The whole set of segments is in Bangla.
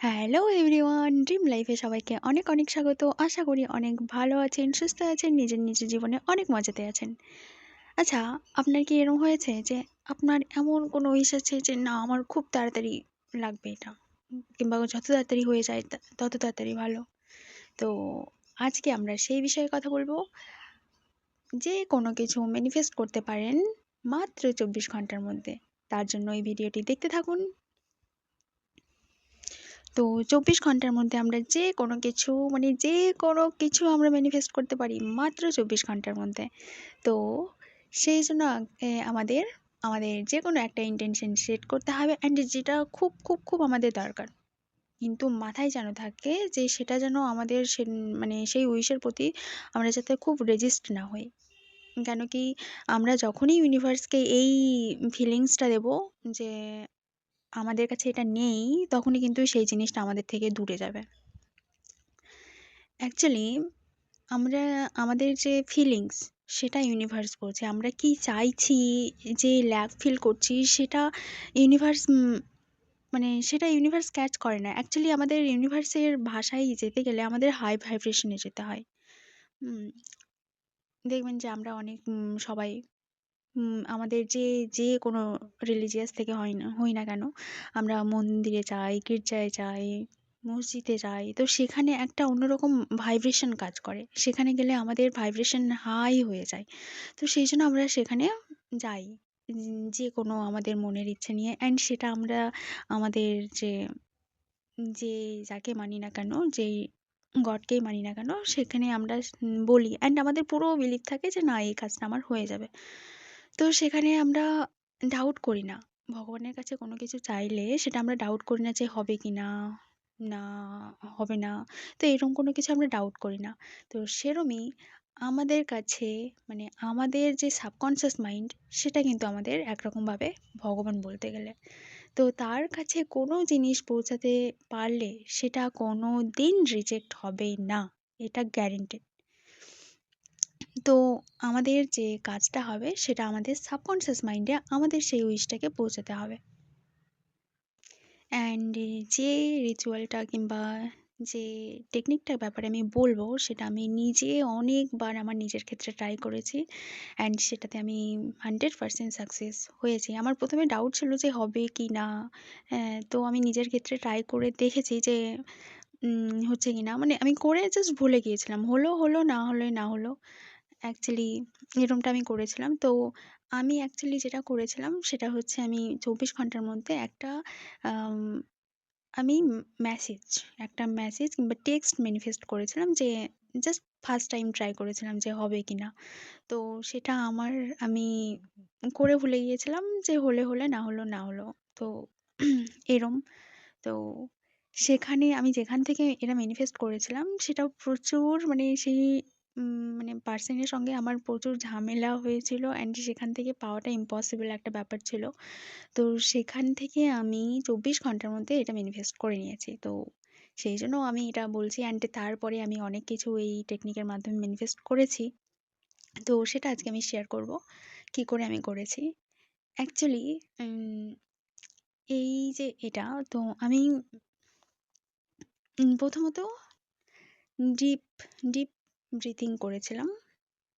হ্যালো এভরিওয়ান, ড্রিম লাইফে সবাইকে অনেক অনেক স্বাগত। আশা করি অনেক ভালো আছেন, সুস্থ আছেন, নিজের নিজের জীবনে অনেক মজাতে আছেন। আচ্ছা আপনার কি এরকম হয়েছে যে আপনার এমন কোনো উইশ আছে যে, না, আমার খুব তাড়াতাড়ি লাগবে এটা কিংবা যত তাড়াতাড়ি হয়ে যায় তত তাড়াতাড়ি ভালো। তো আজকে আমরা সেই বিষয়ে কথা বলব। যে কোনো কিছু ম্যানিফেস্ট করতে পারেন মাত্র চব্বিশ ঘণ্টার মধ্যে। তার জন্য এই ভিডিওটি দেখতে থাকুন। তো চব্বিশ ঘণ্টার মধ্যে আমরা যে কোনো কিছু মানে যে কোনো কিছু আমরা ম্যানিফেস্ট করতে পারি মাত্র চব্বিশ ঘণ্টার মধ্যে। তো সেই জন্য আমাদের আমাদের যে কোনো একটা ইন্টেনশন সেট করতে হবে অ্যান্ড যেটা খুব খুব খুব আমাদের দরকার। কিন্তু মাথায় যেন থাকে যে সেটা যেন আমাদের সে মানে সেই উইশের প্রতি আমরা যাতে খুব রেজিস্ট না হই। কেন কি আমরা যখনই ইউনিভার্সকে এই ফিলিংসটা দেব যে আমাদের কাছে এটা নেই, তখনই কিন্তু সেই জিনিসটা আমাদের থেকে দূরে যাবে। অ্যাকচুয়ালি আমরা, আমাদের যে ফিলিংস সেটা ইউনিভার্স বলছে। আমরা কি চাইছি, যে ল্যাক ফিল করছি, সেটা ইউনিভার্স মানে সেটা ইউনিভার্স ক্যাচ করে না। অ্যাকচুয়ালি আমাদের ইউনিভার্সের ভাষায় যেতে গেলে আমাদের হাই ভাইব্রেশনে যেতে হয়। দেখবেন যে আমরা অনেক সবাই আমাদের যে যে কোনো রিলিজিয়াস থেকে হয় না, হই না কেন, আমরা মন্দিরে যাই, গির্জায় যাই, মসজিদে যাই, তো সেখানে একটা অন্যরকম ভাইব্রেশন কাজ করে। সেখানে গেলে আমাদের ভাইব্রেশন হাই হয়ে যায়। তো সেই জন্য আমরা সেখানে যাই। যে কোনো আমাদের মনের ইচ্ছে নিয়ে অ্যান্ড সেটা আমরা আমাদের যে যে যাকে মানি না কেন, যেই গডকেই মানি না কেন, সেখানে আমরা বলি। অ্যান্ড আমাদের পুরো বিলিভ থাকে যে, না, এই কাজটা আমার হয়ে যাবে। তো সেখানে আমরা ডাউট করি না। ভগবানের কাছে কোনো কিছু চাইলে সেটা আমরা ডাউট করি না যে হবে কি না না হবে না। তো এরকম কোনো কিছু আমরা ডাউট করি না। তো সেরমই আমাদের কাছে মানে আমাদের যে সাবকনসিয়াস মাইন্ড সেটা কিন্তু আমাদের একরকমভাবে ভগবান বলতে গেলে। তো তার কাছে কোনো জিনিস পৌঁছাতে পারলে সেটা কোনো দিন রিজেক্ট হবে না। এটা গ্যারেন্টেড তো আমাদের যে কাজটা হবে সেটা আমাদের সাবকনসিয়াস মাইন্ডে আমাদের সেই উইশটাকে পৌঁছাতে হবে। অ্যান্ড যে রিচুয়ালটা কিংবা যে টেকনিকটার ব্যাপারে আমি বলব সেটা আমি নিজে অনেকবার আমার নিজের ক্ষেত্রে ট্রাই করেছি। অ্যান্ড সেটাতে আমি হান্ড্রেড পারসেন্ট সাকসেস হয়েছি। আমার প্রথমে ডাউট ছিল যে হবে কি না। হ্যাঁ, তো আমি নিজের ক্ষেত্রে ট্রাই করে দেখেছি যে হচ্ছে কি না? মানে আমি করে জাস্ট ভুলে গিয়েছিলাম। হলো হলো না হলে না হলো। অ্যাকচুয়ালি এরকমটা আমি করেছিলাম। তো আমি অ্যাকচুয়ালি যেটা করেছিলাম সেটা হচ্ছে আমি চব্বিশ ঘণ্টার মধ্যে একটা আম, মেসেজ একটা মেসেজ কিংবা টেক্সট ম্যানিফেস্ট করেছিলাম যে জাস্ট ফার্স্ট টাইম ট্রাই করেছিলাম যে হবে কি না তো সেটা আমার আমি করে ভুলে গিয়েছিলাম যে হলে হলে না হলো না হলো। তো এরম। তো সেখানে আমি যেখান থেকে এটা ম্যানিফেস্ট করেছিলাম সেটা প্রচুর মানে সেই মানে পার্সনের সঙ্গে আমার প্রচুর ঝামেলা হয়েছিল অ্যান্ড সেখান থেকে পাওয়াটা ইম্পসিবল একটা ব্যাপার ছিল। তো সেখান থেকে আমি চব্বিশ ঘণ্টার মধ্যে এটা ম্যানিফেস্ট করে নিয়েছি। তো সেই জন্য আমি এটা বলছি অ্যান্ড তারপরে আমি অনেক কিছু এই টেকনিকের মাধ্যমে ম্যানিফেস্ট করেছি। তো সেটা আজকে আমি শেয়ার করব, কি করে আমি করেছি। অ্যাকচুয়ালি এই যে এটা, তো আমি প্রথমত ডিপ ডিপ ব্রিথিং করেছিলাম।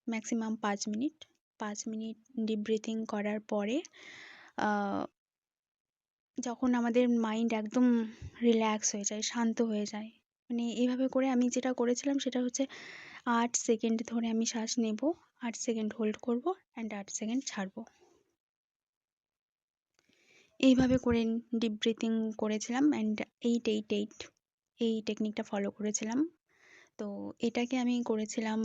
ম্যাক্সিমাম পাঁচ মিনিট। পাঁচ মিনিট ডিপ ব্রিথিং করার পরে যখন আমাদের মাইন্ড একদম রিল্যাক্স হয়ে যায়, শান্ত হয়ে যায় মানে এইভাবে করে আমি যেটা করেছিলাম সেটা হচ্ছে আট সেকেন্ড ধরে আমি শ্বাস নেব, আট সেকেন্ড হোল্ড করব অ্যান্ড আট সেকেন্ড ছাড়বো। এইভাবে করে ডিপ ব্রিথিং করেছিলাম অ্যান্ড এইট এইট এইট এই টেকনিকটা ফলো করেছিলাম। তো এটাকে আমি করেছিলাম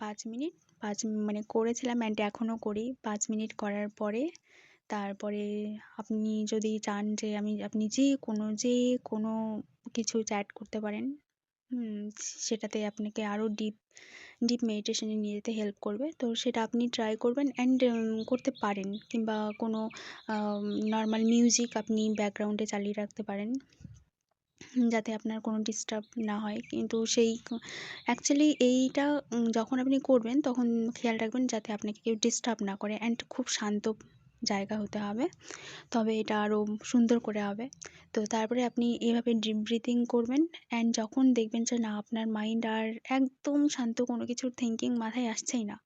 পাঁচ মিনিট। পাঁচ মানে করেছিলাম অ্যান্ড এখনও করি। পাঁচ মিনিট করার পরে তারপরে আপনি যদি চান যে আমি, আপনি যে কোনো যে কোনো কিছু চ্যাট করতে পারেন সেটাতে আপনাকে আরও ডিপ ডিপ মেডিটেশনে নিয়ে যেতে হেল্প করবে। তো সেটা আপনি ট্রাই করবেন অ্যান্ড করতে পারেন কিংবা কোনো নর্মাল মিউজিক আপনি ব্যাকগ্রাউন্ডে চালিয়ে রাখতে পারেন। যাতে আপনার কোনো ডিস্টার্ব না হয়। কিন্তু সেই অ্যাকচুয়ালি এইটা যখন আপনি করবেন, তখন খেয়াল রাখবেন যাতে আপনাকে কেউ ডিস্টার্ব না করে অ্যান্ড খুব শান্ত জায়গা হতে হবে। তবে এটা আরও সুন্দর করে হবে। তো তারপরে আপনি এভাবে ডিপ ব্রিথিং করবেন অ্যান্ড যখন দেখবেন যে না, আপনার মাইন্ড আর একদম শান্ত কোনো কিছুর থিঙ্কিং মাথায় আসছেই না,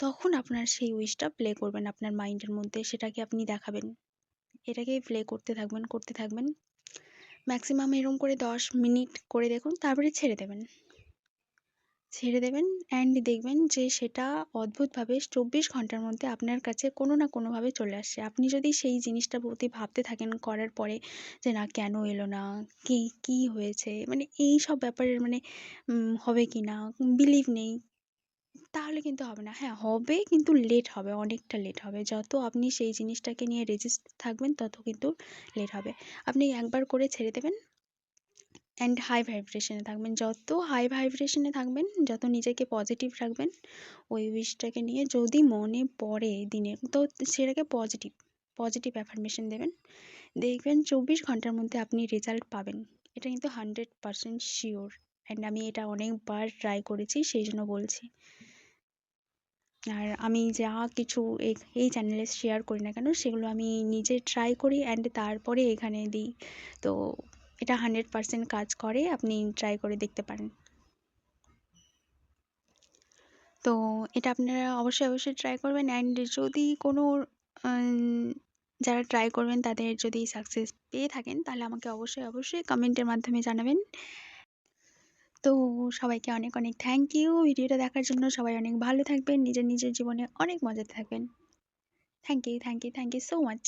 তখন আপনার সেই উইশটা প্লে করবেন। আপনার মাইন্ডের মধ্যে সেটাকে আপনি দেখাবেন। এটাকেই প্লে করতে থাকবেন করতে থাকবেন। ম্যাক্সিমাম এরম করে দশ মিনিট করে দেখুন, তারপরে ছেড়ে দেবেন। ছেড়ে দেবেন অ্যান্ড দেখবেন যে সেটা অদ্ভুতভাবে চব্বিশ ঘণ্টার মধ্যে আপনার কাছে কোনো না কোনোভাবে চলে আসছে। আপনি যদি সেই জিনিসটার প্রতি ভাবতে থাকেন করার পরে যে না, কেন এলো না? কী কী হয়েছে? মানে এই সব ব্যাপারের মানে হবে কি না বিলিভ নেই। তাহলে কিন্তু হবে না। হ্যাঁ হবে কিন্তু লেট হবে, অনেকটা লেট হবে। যত আপনি সেই জিনিসটাকে নিয়ে রেজিস্ট থাকবেন, তত কিন্তু লেট হবে। আপনি একবার করে ছেড়ে দেবেন অ্যান্ড হাই ভাইব্রেশনে থাকবেন। যত হাই ভাইব্রেশনে থাকবেন, যত নিজেকে পজিটিভ রাখবেন, ওই উইশটাকে নিয়ে যদি মনে পড়ে দিনে, তো সেটাকে পজিটিভ পজিটিভ অ্যাফার্মেশন দেবেন। দেখবেন চব্বিশ ঘণ্টার মধ্যে আপনি রেজাল্ট পাবেন। এটা কিন্তু হান্ড্রেড পারসেন্ট শিওর অ্যান্ড আমি এটা অনেকবার ট্রাই করেছি সেই জন্য বলছি। আর আমি যা কিছু এই চ্যানেলে শেয়ার করি না কেন, সেগুলো আমি নিজে ট্রাই করি অ্যান্ড তারপরে এখানে দিই। তো এটা হান্ড্রেড পারসেন্ট কাজ করে, আপনি ট্রাই করে দেখতে পারেন। তো এটা আপনারা অবশ্যই অবশ্যই ট্রাই করবেন অ্যান্ড যদি কোনো যারা ট্রাই করবেন, তাদের যদি সাকসেস পেয়ে থাকেন, তাহলে আমাকে অবশ্যই অবশ্যই কমেন্টের মাধ্যমে জানাবেন। তো সবাইকে অনেক অনেক থ্যাংক ইউ ভিডিওটা দেখার জন্য সবাই অনেক ভালো থাকবেন। নিজের নিজের জীবনে অনেক মজাতে থাকবেন। Thank you thank you thank you so much